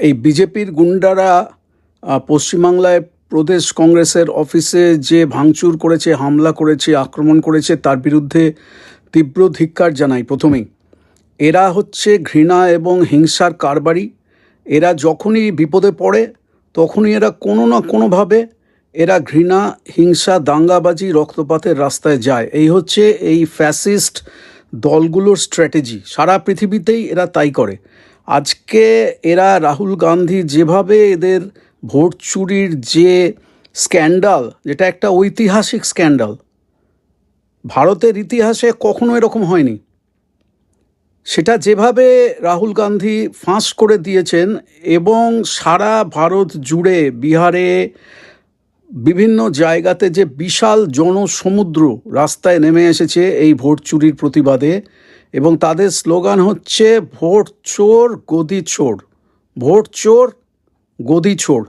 এই বিজেপির গুন্ডারা পশ্চিমবাংলায় প্রদেশ কংগ্রেসের অফিসে যে ভাঙচুর করেছে, হামলা করেছে, আক্রমণ করেছে, তার বিরুদ্ধে তীব্র ধিক্কার জানাই প্রথমেই। এরা হচ্ছে ঘৃণা এবং হিংসার কারবারি। এরা যখনই বিপদে পড়ে, তখনই এরা কোনো না কোনোভাবে এরা ঘৃণা, হিংসা, দাঙ্গাবাজি, রক্তপাতের রাস্তায় যায়। এই হচ্ছে এই ফ্যাসিস্ট দলগুলোর স্ট্র্যাটেজি। সারা পৃথিবীতেই এরা তাই করে। আজকে এরা রাহুল গান্ধী যেভাবে এদের ভোট চুরির যে স্ক্যান্ডাল, যেটা একটা ঐতিহাসিক স্ক্যান্ডাল, ভারতের ইতিহাসে কখনো এরকম হয়নি। সেটা যেভাবে রাহুল গান্ধী ফাঁস করে দিয়েছেন এবং সারা ভারত জুড়ে বিহারে বিভিন্ন জায়গাতে যে বিশাল জনসমুদ্র রাস্তায় নেমে এসেছে এই ভোট চুরির প্রতিবাদে এবং তাদের স্লোগান হচ্ছে ভোট চোর, গদি চোর। ভোট চোর, গদি চোর।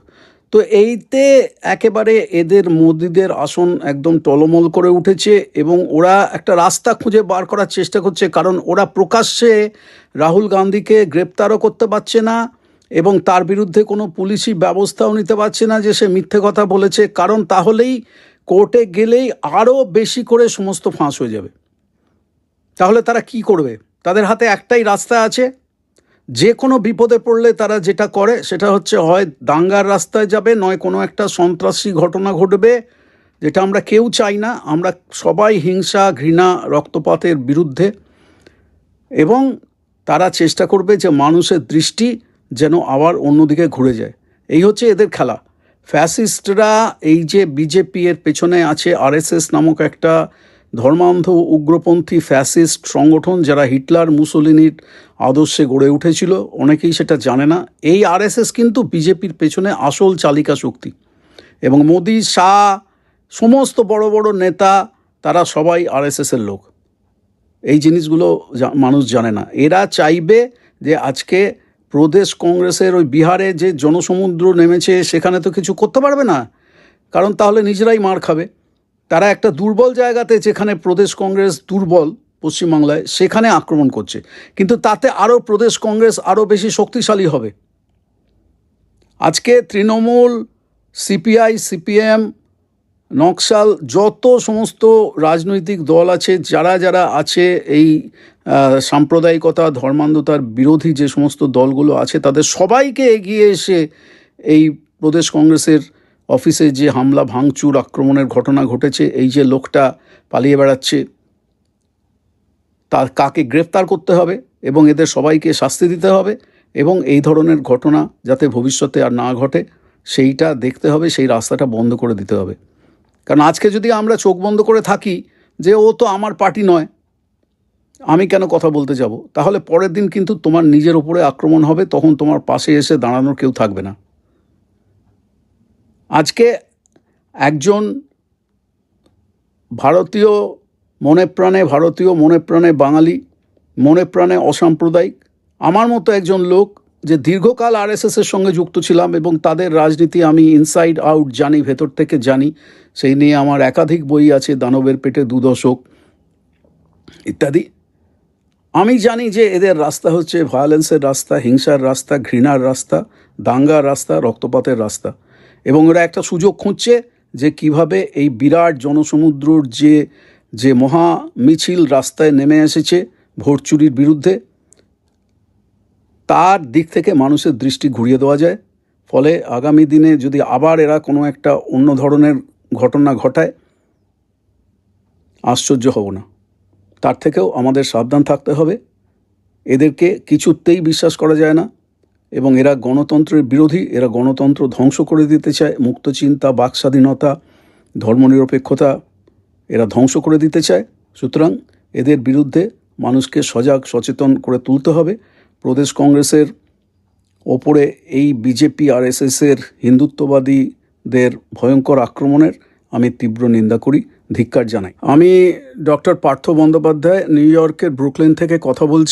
তো এইতে একেবারে এদের মোদিদের আসন একদম টলমল করে উঠেছে এবং ওরা একটা রাস্তা খুঁজে বার করার চেষ্টা করছে কারণ ওরা প্রকাশ্যে রাহুল গান্ধীকে গ্রেপ্তারও করতে পারছে না এবং তার বিরুদ্ধে কোনো পুলিশি ব্যবস্থাও নিতে পারছে না যে সে মিথ্যে কথা বলেছে। কারণ তাহলেই কোর্টে গেলেই আরও বেশি করে সমস্ত ফাঁস হয়ে যাবে। তাহলে তারা কি করবে? তাদের হাতে একটাই রাস্তা আছে। যে কোনো বিপদে পড়লে তারা যেটা করে, সেটা হচ্ছে হয় দাঙ্গার রাস্তায় যাবে, নয় কোনো একটা সন্ত্রাসী ঘটনা ঘটবে, যেটা আমরা কেউ চাই না। আমরা সবাই হিংসা, ঘৃণা, রক্তপাতের বিরুদ্ধে। এবং তারা চেষ্টা করবে যে মানুষের দৃষ্টি যেন আবার অন্যদিকে ঘুরে যায়। এই হচ্ছে এদের খেলা। ফ্যাসিস্টরা এই যে বিজেপি এর পেছনে আছে, আরএসএস নামক একটা ধর্মান্ধ উগ্রপন্থী ফ্যাসিস্ট সংগঠন যারা হিটলার, মুসোলিনির আদর্শে গড়ে উঠেছিল, অনেকেই সেটা জানে না। এই আরএসএস কিন্তু বিজেপির পেছনে আসল চালিকা শক্তি। এবং মোদি, শাহ, সমস্ত বড় বড় নেতা, তারা সবাই আরএসএসের লোক। এই জিনিসগুলো মানুষ জানে না। এরা চাইবে যে আজকে প্রদেশ কংগ্রেসের ওই বিহারে যে জনসমুদ্র নেমেছে, সেখানে তো কিছু করতে পারবে না। কারণ তাহলে নিজেরাই মার খাবে। তারা একটা দুর্বল জায়গাতে যেখানে প্রদেশ কংগ্রেস দুর্বল পশ্চিমবাংলায়, সেখানে আক্রমণ করছে। কিন্তু তাতে আরও প্রদেশ কংগ্রেস আরও বেশি শক্তিশালী হবে। আজকে তৃণমূল, সিপিআই, সিপিএম, নকশাল যত সমস্ত রাজনৈতিক দল আছে, যারা যারা আছে এই সাম্প্রদায়িকতা, ধর্মান্ধতার বিরোধী যে সমস্ত দলগুলো আছে, তাদের সবাইকে এগিয়ে এসে এই প্রদেশ কংগ্রেসের অফিসে যে হামলা, ভাঙচুর, আক্রমণের ঘটনা ঘটেছে, এই যে লোকটা পালিয়ে বেড়াচ্ছে, তার কাকে গ্রেফতার করতে হবে এবং এদের সবাইকে শাস্তি দিতে হবে এবং এই ধরনের ঘটনা যাতে ভবিষ্যতে আর না ঘটে, সেইটা দেখতে হবে, সেই রাস্তাটা বন্ধ করে দিতে হবে। কারণ আজকে যদি আমরা চোখ বন্ধ করে থাকি যে ও তো আমার পার্টি নয়, আমি কেন কথা বলতে যাব? তাহলে পরের দিন কিন্তু তোমার নিজের ওপরে আক্রমণ হবে, তখন তোমার পাশে এসে দাঁড়ানোর কেউ থাকবে না। আজকে একজন ভারতীয় মনে প্রাণে ভারতীয়, মনে প্রাণে বাঙালি, মনে প্রাণে অসাম্প্রদায়িক, আমার মতো একজন লোক যে দীর্ঘকাল আরএসএসের সঙ্গে যুক্ত ছিলাম এবং তাদের রাজনীতি আমি ইনসাইড আউট জানি, ভেতর থেকে জানি, সেই নিয়ে আমার একাধিক বই আছে, দানবের পেটে দু দশক ইত্যাদি। আমি জানি যে এদের রাস্তা হচ্ছে ভায়োলেন্সের রাস্তা, হিংসার রাস্তা, ঘৃণার রাস্তা, দাঙ্গার রাস্তা, রক্তপাতের রাস্তা। এবং ওরা একটা সুযোগ খুঁজছে যে কীভাবে এই বিরাট জনসমুদ্রর যে যে মহা মিছিল রাস্তায় নেমে এসেছে ভোট চুরির বিরুদ্ধে, তার দিক থেকে মানুষের দৃষ্টি ঘুরিয়ে দেওয়া যায়। ফলে আগামী দিনে যদি আবার এরা কোনো একটা অন্য ধরনের ঘটনা ঘটায়, আশ্চর্য হব না। তার থেকেও আমাদের সাবধান থাকতে হবে। এদেরকে কিছুতেই বিশ্বাস করা যায় না। এবং এরা গণতন্ত্রের বিরোধী, এরা গণতন্ত্র ধ্বংস করে দিতে চায়, মুক্ত চিন্তা, বাক স্বাধীনতা, ধর্মনিরপেক্ষতা, এরা ধ্বংস করে দিতে চায়। সুতরাং এদের বিরুদ্ধে মানুষকে সজাগ, সচেতন করে তুলতে হবে। প্রদেশ কংগ্রেসের ওপরে এই বিজেপি আর এর হিন্দুত্ববাদীদের ভয়ঙ্কর আক্রমণের আমি তীব্র নিন্দা করি, ধিক্কার জানাই। আমি ডক্টর পার্থ বন্দ্যোপাধ্যায়, নিউ ইয়র্কের ব্রুকলেন থেকে কথা বলছি।